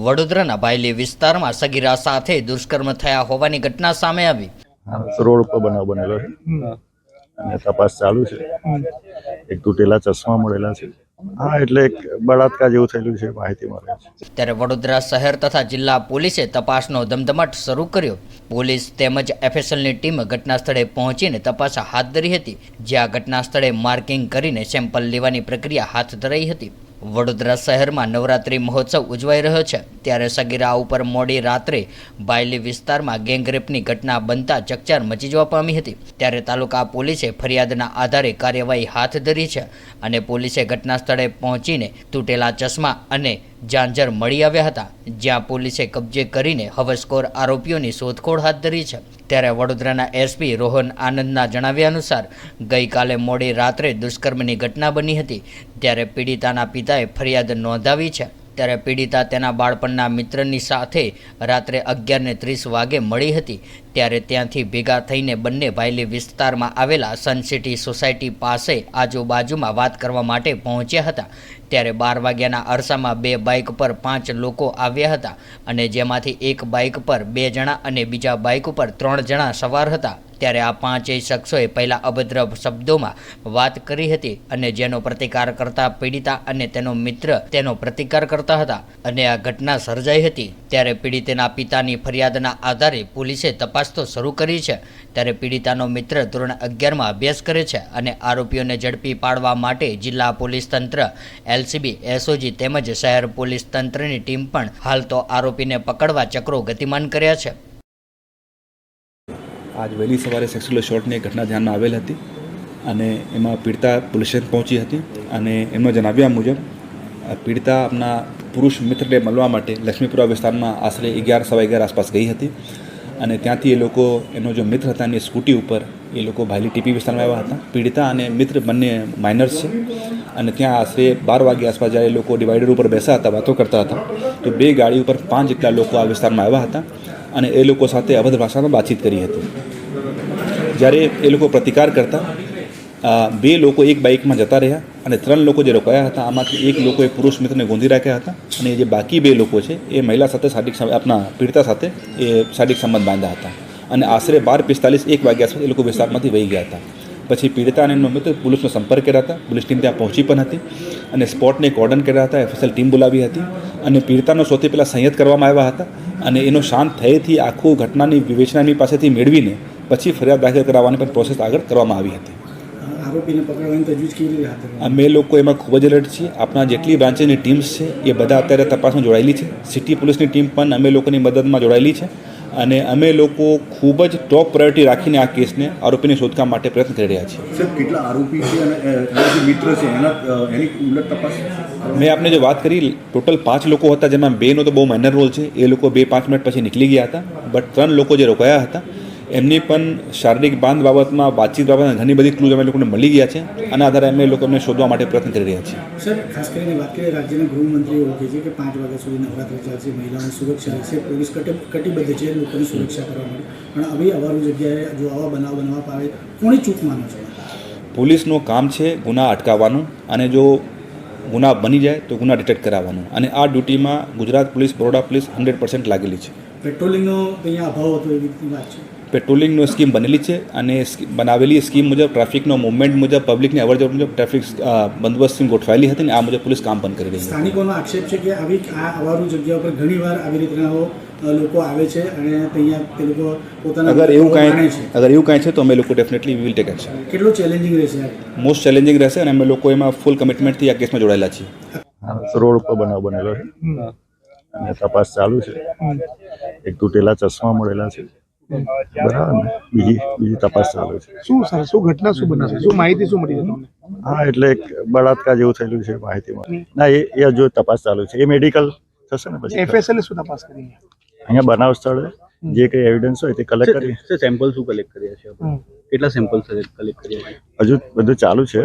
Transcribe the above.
વડોદરાના બાયલી વિસ્તારમાં સગીરા સાથે દુષ્કર્મ થયા હોવાની ઘટના સામે આવી. રોડ ઉપર બનાવ બનેલો છે. અને તપાસ ચાલુ છે. એક તૂટેલા ચશ્મા મળેલા છે. હા એટલે એક બળાત્કાર જેવું થયેલું છે માહિતી મળે છે. ત્યારે વડોદરા શહેર તથા જિલ્લા પોલીસે તપાસનો ધમધમાટ શરૂ કર્યો. પોલીસ તેમજ એફએસએલની ટીમ ઘટના સ્થળે પહોંચીને તપાસ હાથ ધરી હતી. જ્યાં ઘટના સ્થળે માર્કિંગ કરીને સેમ્પલ લેવાની પ્રક્રિયા હાથ ધરાઈ હતી. વડોદરા શહેરમાં નવરાત્રિ મહોત્સવ ઉજવાઈ રહ્યો છે. ત્યારે સગીરા ઉપર મોડી રાત્રે બાયલી વિસ્તારમાં ગેંગરેપની ઘટના બનતા ચકચાર મચી જવા પામી હતી. ત્યારે તાલુકા પોલીસે ફરિયાદના આધારે કાર્યવાહી હાથ ધરી છે અને પોલીસે ઘટના સ્થળે પહોંચીને તૂટેલા ચશ્મા અને જાંજર મળી આવ્યા હતા, જ્યાં પોલીસે કબજે કરીને હવસખોર આરોપીઓની શોધખોળ હાથ ધરી છે. ત્યારે વડોદરાના એસપી રોહન આનંદના જણાવ્યા અનુસાર, ગઈકાલે મોડી રાત્રે દુષ્કર્મની ઘટના બની હતી, ત્યારે પીડિતાના પિતાએ ફરિયાદ નોંધાવી છે. ત્યારે પીડિતા તેના બાળપણના મિત્રની સાથે રાત્રે અગિયારને ત્રીસ વાગે મળી હતી. ત્યારે ત્યાંથી ભેગા થઈને બંને ભાયલી વિસ્તારમાં આવેલા સન સિટી સોસાયટી પાસે આજુબાજુમાં વાત કરવા માટે પહોંચ્યા હતા. ત્યારે બાર વાગ્યાના અરસામાં બે બાઇક પર પાંચ લોકો આવ્યા હતા અને જેમાંથી એક બાઇક પર બે જણા અને બીજા બાઇક ઉપર ત્રણ જણા સવાર હતા. ત્યારે આ પાંચેય શખ્સોએ પહેલાં અભદ્ર શબ્દોમાં વાત કરી હતી અને જેનો પ્રતિકાર કરતા પીડિતા અને તેનો મિત્ર તેનો પ્રતિકાર કરતા હતા અને આ ઘટના સર્જાઈ હતી ત્યારે પીડિતના પિતાની ફરિયાદના આધારે પોલીસે તપાસ તો શરૂ કરી છે ત્યારે પીડિતાનો મિત્ર ધોરણ અગિયારમાં અભ્યાસ કરે છે અને આરોપીઓને ઝડપી પાડવા માટે જિલ્લા પોલીસ તંત્ર, એલસીબી, એસઓજી તેમજ શહેર પોલીસ તંત્રની ટીમ પણ હાલ તો આરોપીને પકડવા ચક્રો ગતિમાન કર્યા છે. આજ વહેલી સવારે સેક્સ્યુઅલ શોર્ટની ઘટના ધ્યાનમાં આવેલ હતી અને એમાં પીડિતા પોલીસ સ્ટેશન પહોંચી હતી અને એમનો જણાવ્યા મુજબ પીડિતા આપના પુરુષ મિત્રને મળવા માટે લક્ષ્મીપુરા વિસ્તારમાં આશરે અગિયાર સવા અગિયાર આસપાસ ગઈ હતી અને ત્યાંથી એ લોકો, એનો જો મિત્ર હતા એની સ્કૂટી ઉપર એ લોકો ભાયલી ટીપી વિસ્તારમાં આવ્યા હતા. પીડિતા અને મિત્ર બંને માઇનર્સ છે અને ત્યાં આશરે બાર વાગ્યા આસપાસ જ્યારે એ લોકો ડિવાઈડર ઉપર બેસા હતા વાતો કરતા હતા, તો બે ગાડી ઉપર પાંચ જેટલા લોકો આ વિસ્તારમાં આવ્યા હતા. અને એ લોકો સાથે અભદ્ર ભાષામાં વાતચીત કરી હતી. જ્યારે એ લોકો પ્રતિકાર કરતા બે લોકો એક બાઇકમાં જતા રહ્યા અને ત્રણ લોકો જે રોકાયા હતા, આમાંથી એક લોકોએ પુરુષ મિત્રને ગોંધી રાખ્યા હતા અને જે બાકી બે લોકો છે, એ મહિલા સાથે શારીરિક આપના પીડિતા સાથે એ શારીરિક સંબંધ બાંધ્યા હતા. અને આશરે બાર પિસ્તાલીસ એક વાગ્યા સુધી એ લોકો વિસ્તારમાંથી વહી ગયા હતા. પછી પીડિતા અને એમનો મિત્ર પોલીસનો સંપર્ક કર્યા હતા, પોલીસ ટીમ ત્યાં પહોંચી પણ હતી અને સ્પોટને કોર્ડન કર્યા હતા, એફએસએલ ટીમ બોલાવી હતી અને પીડિતાનો સૌથી પહેલાં સંયત કરવામાં આવ્યા હતા અને એનો શાંત થયેથી આખું ઘટનાની વિવેચના એમની પાસેથી મેળવીને પછી ફરિયાદ દાખલ કરાવવાની પણ પ્રોસેસ આગળ કરવામાં આવી હતી. આરોપીને પકડવાની તજવીજ કેવી રીતે હાથ અમે લોકો એમાં ખૂબ જ એલર્ટ છીએ. આપણા જેટલી બ્રાન્ચની ટીમ્સ છે એ બધા અત્યારે તપાસમાં જોડાયેલી છે. સિટી પોલીસની ટીમ પણ અમે લોકોની મદદમાં જોડાયેલી છે. અને અમે લોકો ખૂબ જ ટોપ પ્રાયોરિટી રાખીને આ કેસને આરોપીની શોધકામ માટે પ્રયત્ન કરી રહ્યા છીએ. સર કેટલા આરોપી છે અને મિત્ર છે એના એની ઉલટ તપાસ? મેં આપને જે વાત કરી ટોટલ પાંચ લોકો હતા જેમાં બેનો તો બહુ માઇનર રોલ છે. એ લોકો બે પાંચ મિનિટ પછી નીકળી ગયા હતા બટ ત્રણ લોકો જે રોકાયા હતા એમની પણ શારીરિક બાંધ બાબતમાં વાતચીત બાબતમાં ઘણી બધી ક્લૂઝ અમે લોકોને મળી ગયા છે આના આધારે અમે લોકો એમને શોધવા માટે પ્રયત્ન કરી રહ્યા છીએ. સર ખાસ કરીને વાત કરીએ રાજ્યના ગૃહમંત્રી એવું કહે છે કે પાંચ વાગ્યા સુધી નવરાત્રી ચાલશે મહિલાઓની સુરક્ષા રહેશે પોલીસ કટિબદ્ધ છે લોકોની સુરક્ષા કરવા માટે. પણ આવી અવારું જગ્યાએ જો આવા બનાવ બનાવવા પાવે કોની ચૂક માનો છો? પોલીસનું કામ છે ગુના અટકાવવાનું અને જો ગુના બની જાય તો ગુના ડિટેક્ટ કરાવવાનો. અને આ ડ્યુટીમાં Gujarat police Baroda police hundred percent લાગેલી છે. પેટ્રોલિંગનો અહીંયા અભાવ હતો એવી વાત છે. પેટ્રોલિંગનો સ્કીમ બનેલી છે અને સ્કી- બનાવેલી સ્કીમ મુજબ ટ્રાફિકનો મુવમેન્ટ મુજબ પબ્લિકની અવરજવર મુજબ ટ્રાફિક બંદોબસ્ત ગોઠવાયેલી હતી અને આ મુજબ પોલીસ કામ પણ કરી રહી છે સ્થાનિકોનો આક્ષેપ છે કે આવી આ અવારું જગ્યા ઉપર ઘણીવાર આવી રીતના લોકો આવે છે અને અહીંયા તે લોકો પોતાના અગર એવું કાંઈ છે. અગર એવું કાંઈ છે તો અમે લોકો ડેફિનેટલી વિલ ટેક એક્શન કેટલું ચેલેન્જિંગ રહેશે મોસ્ટ ચેલેન્જિંગ રહેશે અને અમે લોકો એમાં ફૂલ કમિટમેન્ટથી આ કેસમાં જોડાયેલા છીએ. રોડ ઉપર બનાવ બનેલો છે. અને તપાસ ચાલુ છે. એક તૂટેલા ચશ્મા મળેલા છે. બરાબર. બીજી બીજી તપાસ ચાલુ છે. શું સર શું ઘટના શું બનાવશે શું માહિતી શું મળી તમને? હા એટલે એક બળાત્કાર જેવું થયેલું છે માહિતીમાં. ના એ એ હજુ તપાસ ચાલુ છે. એ મેડિકલ થશે ને પછી? એફએસએલ શું તપાસ કરી અહીંયા બનાવ સ્થળે જે કંઈ એવિડન્સ હોય તે કલેક્ટ કરી. સેમ્પલ શું કલેક્ટ કર્યા છે? કેટલા સેમ્પલ કલેક્ટ કર્યા છે? હજુ બધું ચાલુ છે.